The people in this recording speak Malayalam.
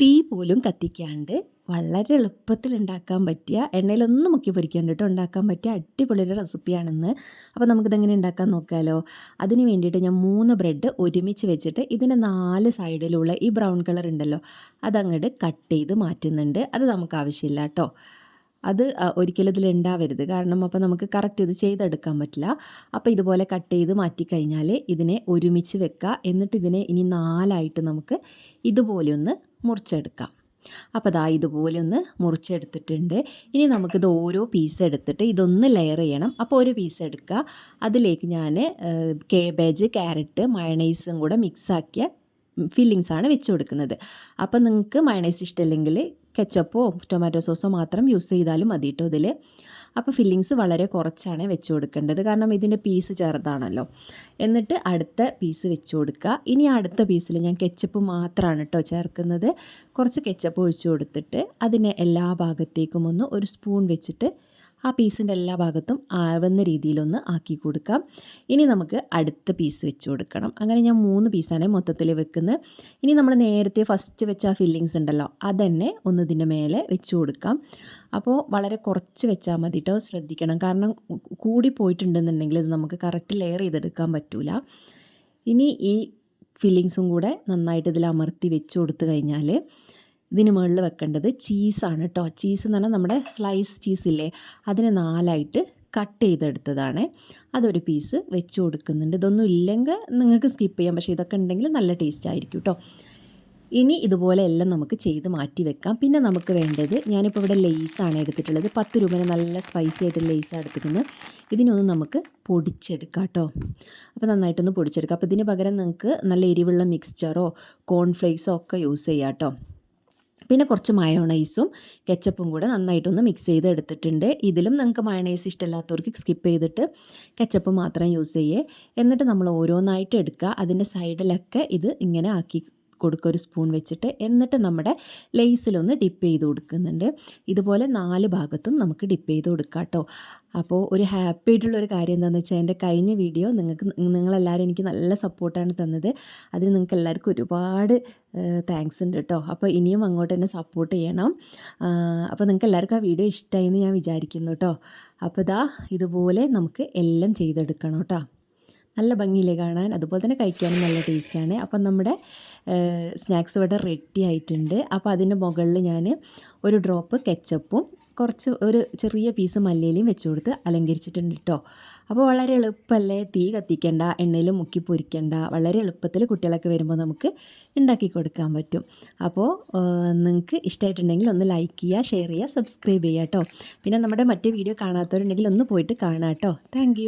തീ പോലും കത്തിക്കാണ്ട് വളരെ എളുപ്പത്തിൽ ഉണ്ടാക്കാൻ പറ്റിയ എണ്ണയിലൊന്നും മുക്കി പൊരിക്കാണ്ടിട്ട് ഉണ്ടാക്കാൻ പറ്റിയ അടിപൊളി ഒരു റെസിപ്പിയാണെന്ന്. അപ്പോൾ നമുക്കിതെങ്ങനെ ഉണ്ടാക്കാൻ നോക്കാമല്ലോ അതിന് വേണ്ടിയിട്ട് ഞാൻ മൂന്ന് ബ്രെഡ് ഒരുമിച്ച് വെച്ചിട്ട് ഇതിന്റെ നാല് സൈഡിലുള്ള ഈ ബ്രൗൺ കളർ ഉണ്ടല്ലോ അതങ്ങോട്ട് കട്ട് ചെയ്ത് മാറ്റുന്നുണ്ട്. അത് നമുക്ക് ആവശ്യമില്ല കേട്ടോ അത് ഒരിക്കലും ഇതിൽ ഉണ്ടാവരുത്. കാരണം അപ്പോൾ നമുക്ക് കറക്റ്റ് ഇത് ചെയ്തെടുക്കാൻ പറ്റില്ല. അപ്പോൾ ഇതുപോലെ കട്ട് ചെയ്ത് മാറ്റിക്കഴിഞ്ഞാൽ ഇതിനെ ഒരുമിച്ച് വെക്കുക എന്നിട്ട് ഇതിനെ ഇനി നാലായിട്ട് നമുക്ക് ഇതുപോലെ ഒന്ന് മുറിച്ചെടുക്കാം. അപ്പോൾ ദാ ഇതുപോലെ ഒന്ന് മുറിച്ചെടുത്തിട്ടുണ്ട്. ഇനി നമുക്കിത് ഓരോ പീസ് എടുത്തിട്ട് ഇതൊന്ന് ലെയർ ചെയ്യണം. അപ്പോൾ ഒരു പീസ് എടുക്കുക. അതിലേക്ക് ഞാൻ കേബേജ് ക്യാരറ്റ് മയണൈസും കൂടെ മിക്സാക്കിയ ഫില്ലിങ്സാണ് വെച്ച് കൊടുക്കുന്നത്. അപ്പോൾ നിങ്ങൾക്ക് മയണൈസ് ഇഷ്ടമില്ലെങ്കിൽ കെച്ചപ്പോ ടൊമാറ്റോ സോസോ മാത്രം യൂസ് ചെയ്താലും മതി കേട്ടോ ഇതിൽ അപ്പോൾ ഫില്ലിങ്സ് വളരെ കുറച്ചാണ് വെച്ച് കൊടുക്കേണ്ടത്. കാരണം ഇതിന്റെ പീസ് ചെറുതാണല്ലോ. എന്നിട്ട് അടുത്ത പീസ് വെച്ച് കൊടുക്കുക. ഇനി അടുത്ത പീസിൽ ഞാൻ കെച്ചപ്പ് മാത്രമാണ് കേട്ടോ ചേർക്കുന്നത്. കുറച്ച് കെച്ചപ്പ് ഒഴിച്ചു കൊടുത്തിട്ട് അതിനെ എല്ലാ ഭാഗത്തേക്കും ഒന്ന് ഒരു സ്പൂൺ വെച്ചിട്ട് ആ പീസിന്റെ എല്ലാ ഭാഗത്തും ആവുന്ന രീതിയിലൊന്ന് ആക്കി കൊടുക്കാം. ഇനി നമുക്ക് അടുത്ത പീസ് വെച്ച് കൊടുക്കണം. അങ്ങനെ ഞാൻ മൂന്ന് പീസാണ് മൊത്തത്തിൽ വെക്കുന്നത്. ഇനി നമ്മൾ നേരത്തെ ഫസ്റ്റ് വെച്ച ആ ഫില്ലിങ്സ് ഉണ്ടല്ലോ അതന്നെ ഒന്ന് ഇതിന്റെ മേലെ വെച്ച് കൊടുക്കാം. അപ്പോൾ വളരെ കുറച്ച് വെച്ചാൽ മതി കേട്ടോ ശ്രദ്ധിക്കണം. കാരണം കൂടി പോയിട്ടുണ്ടെന്നുണ്ടെങ്കിൽ ഇത് നമുക്ക് കറക്റ്റ് ലെയർ ചെയ്തെടുക്കാൻ പറ്റില്ല ഇനി ഈ ഫില്ലിങ്സും കൂടെ നന്നായിട്ട് ഇതിൽ അമർത്തി വെച്ച് കൊടുത്തു കഴിഞ്ഞാൽ ഇതിന് മുകളിൽ വെക്കേണ്ടത് ചീസാണ് കേട്ടോ ചീസ് എന്ന് പറഞ്ഞാൽ നമ്മുടെ സ്ലൈസ് ചീസില്ലേ അതിനെ നാലായിട്ട് കട്ട് ചെയ്തെടുത്തതാണ്. അതൊരു പീസ് വെച്ച് കൊടുക്കുന്നുണ്ട്. ഇതൊന്നും ഇല്ലെങ്കിൽ നിങ്ങൾക്ക് സ്കിപ്പ് ചെയ്യാം. പക്ഷേ ഇതൊക്കെ ഉണ്ടെങ്കിൽ നല്ല ടേസ്റ്റ് ആയിരിക്കും കേട്ടോ ഇനി ഇതുപോലെ എല്ലാം നമുക്ക് ചെയ്ത് മാറ്റി വെക്കാം. പിന്നെ നമുക്ക് വേണ്ടത് ഞാനിപ്പോൾ ഇവിടെ ലെയ്സാണ് എടുത്തിട്ടുള്ളത്. പത്ത് രൂപേനെ നല്ല സ്പൈസി ആയിട്ട് ലെയ്സാണ് എടുത്തിരിക്കുന്നത്. ഇതിനൊന്ന് നമുക്ക് പൊടിച്ചെടുക്കാം കേട്ടോ അപ്പോൾ നന്നായിട്ടൊന്ന് പൊടിച്ചെടുക്കാം. അപ്പോൾ ഇതിന് പകരം നിങ്ങൾക്ക് നല്ല എരിവുള്ള മിക്സ്ചറോ കോൺഫ്ലേക്സോ ഒക്കെ യൂസ് ചെയ്യാം കേട്ടോ പിന്നെ കുറച്ച് മയോണൈസും കെച്ചപ്പും കൂടെ നന്നായിട്ടൊന്ന് മിക്സ് ചെയ്ത് എടുത്തിട്ടുണ്ട് ഇതിലും നിങ്ങൾക്ക് മയോണൈസ് ഇഷ്ടമില്ലാത്തവർക്ക് സ്കിപ്പ് ചെയ്തിട്ട് കെച്ചപ്പ് മാത്രം യൂസ് ചെയ്യേ. എന്നിട്ട് നമ്മൾ ഓരോന്നായിട്ട് എടുക്കുക. അതിന്റെ സൈഡിലൊക്കെ ഇത് ഇങ്ങനെ ആക്കി കൊടുക്കുക ഒരു സ്പൂൺ വെച്ചിട്ട് എന്നിട്ട് നമ്മുടെ ലേസിലൊന്ന് ഡിപ്പ് ചെയ്ത് കൊടുക്കുന്നുണ്ട്. ഇതുപോലെ നാല് ഭാഗത്തും നമുക്ക് ഡിപ്പ് ചെയ്ത് കൊടുക്കാം കേട്ടോ. അപ്പോൾ ഒരു ഹാപ്പി ആയിട്ടുള്ള ഒരു കാര്യം എന്താണെന്ന് വെച്ചാൽ എന്റെ കഴിഞ്ഞ വീഡിയോ നിങ്ങൾക്ക് നിങ്ങളെല്ലാവരും എനിക്ക് നല്ല സപ്പോർട്ടാണ് തന്നത്. അതിന് നിങ്ങൾക്ക് എല്ലാവർക്കും ഒരുപാട് താങ്ക്സ് ഉണ്ട് കേട്ടോ. അപ്പോൾ ഇനിയും അങ്ങോട്ട് തന്നെ സപ്പോർട്ട് ചെയ്യണം. അപ്പോൾ നിങ്ങൾക്ക് എല്ലാവർക്കും ആ വീഡിയോ ഇഷ്ടമായി എന്ന് ഞാൻ വിചാരിക്കുന്നു കേട്ടോ. അപ്പോൾ ഇതാ ഇതുപോലെ നമുക്ക് എല്ലാം ചെയ്തെടുക്കണം കേട്ടോ. നല്ല ഭംഗിയില്ലേ കാണാൻ? അതുപോലെ തന്നെ കഴിക്കാനും നല്ല ടേസ്റ്റാണ്. അപ്പം നമ്മുടെ സ്നാക്സ് ഇവിടെ റെഡി ആയിട്ടുണ്ട്. അപ്പോൾ അതിന്റെ മുകളിൽ ഞാൻ ഒരു ഡ്രോപ്പ് കെച്ചപ്പും കുറച്ച് ഒരു ചെറിയ പീസ് മല്ലിയിലയും വെച്ച് കൊടുത്ത് അലങ്കരിച്ചിട്ടുണ്ട് കേട്ടോ അപ്പോൾ വളരെ എളുപ്പമല്ലേ? തീ കത്തിക്കേണ്ട എണ്ണയിൽ മുക്കി പൊരിക്കേണ്ട. വളരെ എളുപ്പത്തിൽ കുട്ടികളൊക്കെ വരുമ്പോൾ നമുക്ക് ഉണ്ടാക്കി കൊടുക്കാൻ പറ്റും. അപ്പോൾ നിങ്ങൾക്ക് ഇഷ്ടമായിട്ടുണ്ടെങ്കിൽ ഒന്ന് ലൈക്ക് ചെയ്യുക ഷെയർ ചെയ്യുക സബ്സ്ക്രൈബ് ചെയ്യുക കേട്ടോ പിന്നെ നമ്മുടെ മറ്റേ വീഡിയോ കാണാത്തവരുണ്ടെങ്കിൽ ഒന്ന് പോയിട്ട് കാണാം കേട്ടോ താങ്ക്